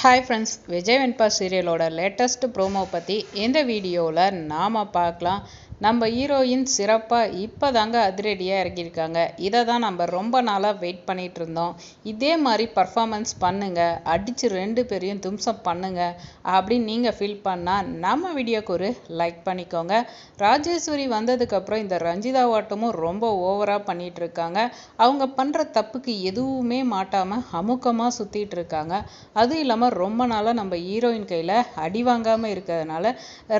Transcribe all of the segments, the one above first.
Hi friends Vijay Venba சீரியலோட latest promo பற்றி இந்த வீடியோவில் நாம் பார்க்கலாம். நம்ம ஹீரோயின் சிறப்பாக இப்போ தாங்க அதிரடியாக இறங்கியிருக்காங்க. இதை தான் நம்ம ரொம்ப நாளாக வெயிட் பண்ணிகிட்டு இருந்தோம் இதே மாதிரி பர்ஃபாமன்ஸ் பண்ணுங்கள் அடித்து ரெண்டு பேரையும் தும்சம் பண்ணுங்க. அப்படின்னு நீங்கள் ஃபீல் பண்ணால் நம்ம வீடியோக்கு ஒரு லைக் பண்ணிக்கோங்க. ராஜேஸ்வரி வந்ததுக்கப்புறம் இந்த ரஞ்சிதா ஓட்டமும் ரொம்ப ஓவராக பண்ணிகிட்டு இருக்காங்க அவங்க பண்ணுற தப்புக்கு எதுவுமே மாட்டாமல் அமுக்கமாக சுற்றிட்டு இருக்காங்க அதுவும் இல்லாமல் ரொம்ப நாளாக நம்ம ஹீரோயின் கையில் அடி வாங்காமல் இருக்கிறதுனால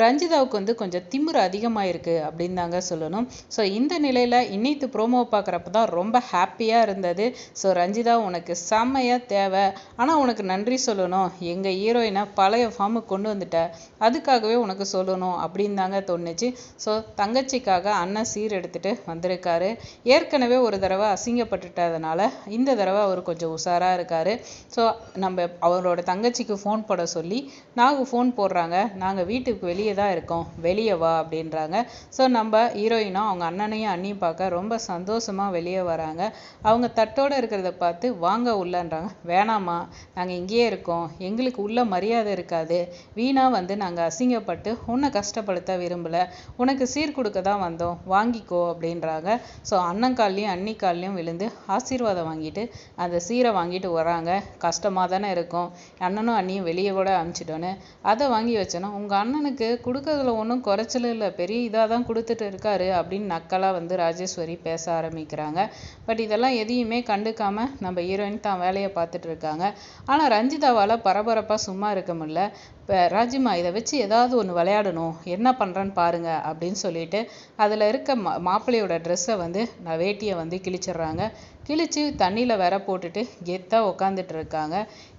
ரஞ்சிதாவுக்கு வந்து கொஞ்சம் திமிரு அதிகமாக இருக்குது இருக்குது அப்படின்னு தாங்க சொல்லணும். ஸோ இந்த நிலையில் இன்னைத்து ப்ரோமோ பார்க்குறப்ப தான் ரொம்ப ஹாப்பியாக இருந்தது. ஸோ ரஞ்சிதா உனக்கு செம்மையாக தேவை. ஆனால் உனக்கு நன்றி சொல்லணும். எங்கள் ஹீரோயினை பழைய ஃபார்முக்கு கொண்டு வந்துட்ட. அதுக்காகவே உனக்கு சொல்லணும் அப்படின்னு தாங்க தோணுச்சு. ஸோ தங்கச்சிக்காக அண்ணன் சீர் எடுத்துகிட்டு வந்திருக்காரு. ஏற்கனவே ஒரு தடவை அசிங்கப்பட்டுட்டதுனால இந்த தடவை அவர் கொஞ்சம் உஷாராக இருக்கார். ஸோ நம்ம அவரோட தங்கச்சிக்கு ஃபோன் போட சொல்லி நாங்கள் ஃபோன் போடுறாங்க. நாங்கள் வீட்டுக்கு வெளியே தான் இருக்கோம். வெளியே வா அப்படின்றாங்க. ஸோ நம்ம ஹீரோயினும் அவங்க அண்ணனையும் அண்ணியும் பார்க்க ரொம்ப சந்தோஷமாக வெளியே வராங்க. அவங்க தட்டோடு இருக்கிறத பார்த்து வாங்க உள்ளன்றாங்க. வேணாமா நாங்கள் இங்கேயே இருக்கோம். எங்களுக்கு உள்ள மரியாதை இருக்காது. வீணாக வந்து நாங்கள் அசிங்கப்பட்டு உன்னை கஷ்டப்படுத்த விரும்பலை. உனக்கு சீர் கொடுக்க தான் வந்தோம். வாங்கிக்கோ அப்படின்றாங்க. ஸோ அண்ணன் கால்லையும் அண்ணி கால்லையும் விழுந்து ஆசீர்வாதம் வாங்கிட்டு அந்த சீரை வாங்கிட்டு வராங்க. கஷ்டமாக தானே இருக்கும். அண்ணனும் அண்ணியும் வெளியே கூட அனுப்பிச்சிட்டோன்னு அதை வாங்கி வச்சோன்னா உங்கள் அண்ணனுக்கு கொடுக்கறதுல ஒன்றும் குறைச்சலும் இல்லை. பெரிய இதாக தான் கொடுத்துட்டு இருக்காரு அப்படின்னு நக்கலாக வந்து ராஜேஸ்வரி பேச ஆரம்பிக்கிறாங்க. பட் இதெல்லாம் எதையுமே கண்டுக்காம நம்ம ஹீரோயின் தான் வேலையை பார்த்துட்டு இருக்காங்க. ஆனால் ரஞ்சிதாவால் பரபரப்பாக சும்மா இருக்க முடியல. இப்போ ராஜிமா இதை வச்சு ஏதாவது ஒன்று விளையாடணும். என்ன பண்ணுறேன்னு பாருங்கள் அப்படின்னு சொல்லிட்டு அதில் இருக்க மா மாப்பிள்ளையோட ட்ரெஸ்ஸை வந்து நான் வேட்டியை வந்து கிழிச்சிடுறாங்க. கிழிச்சு தண்ணியில் வர போட்டுட்டு கெத்தாக உக்காந்துட்டு இருக்காங்க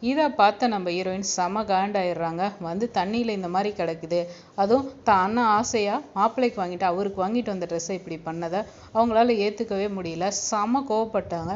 இதை பார்த்த நம்ம ஹீரோயின் செம காண்டாயிடுறாங்க வந்து தண்ணியில் இந்த மாதிரி கிடக்குது. அதுவும் தான் அண்ணன் ஆசையாக மாப்பிள்ளைக்கு வாங்கிட்டு அவருக்கு வாங்கிட்டு வந்த ட்ரெஸ்ஸை இப்படி பண்ணதை அவங்களால ஏற்றுக்கவே முடியல. செம கோவப்பட்டாங்க.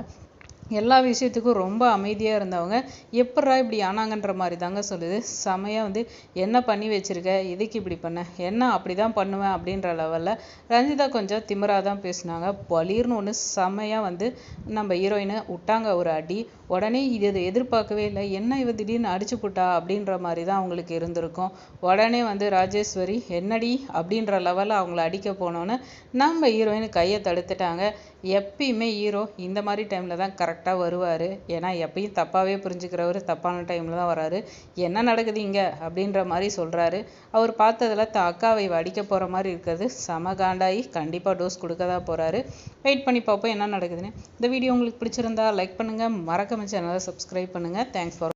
எல்லா விஷயத்துக்கும் ரொம்ப அமைதியாக இருந்தவங்க எப்பட்றா இப்படி ஆனாங்கன்ற மாதிரி தாங்க சொல்லுது. செமையாக வந்து என்ன பண்ணி வச்சிருக்க? எதுக்கு இப்படி பண்ண? என்ன அப்படி தான் பண்ணுவேன் அப்படின்ற லெவலில் ரஞ்சிதா கொஞ்சம் திமிராக தான் பேசினாங்க. பளிர்னு ஒன்று செமையாக வந்து நம்ம ஹீரோயினை விட்டாங்க ஒரு அடி. உடனே இது எதிர்பார்க்கவே இல்லை. என்ன இவ திடீர்னு அடிச்சு போட்டா? அப்படின்ற மாதிரி தான் அவங்களுக்கு இருந்திருக்கும். உடனே வந்து ராஜேஸ்வரி என்னடி? அப்படின்ற லெவலில் அவங்கள அடிக்க போனோன்னு நம்ம ஹீரோயின் கையை தடுத்துட்டாங்க. எப்பயுமே ஹீரோ இந்த மாதிரி டைமில் தான் கரெக்ட் கரெக்டாக வருவார். ஏன்னா எப்பயும் தப்பாகவே புரிஞ்சுக்கிறவர் தப்பான டைமில் தான் வராரு. என்ன நடக்குது இங்கே? அப்படின்ற மாதிரி சொல்கிறாரு அவர் பார்த்ததில் த அக்காவை வடிக்க போகிற மாதிரி இருக்கிறது செம காண்டாகி கண்டிப்பாக டோஸ் கொடுக்க தான் போகிறாரு வெயிட் பண்ணி பார்ப்போம் என்ன நடக்குதுன்னு. இந்த வீடியோ உங்களுக்கு பிடிச்சிருந்தா லைக் பண்ணுங்கள் மறக்காம சேனலை சப்ஸ்கிரைப் பண்ணுங்கள் தேங்க்ஸ் ஃபார்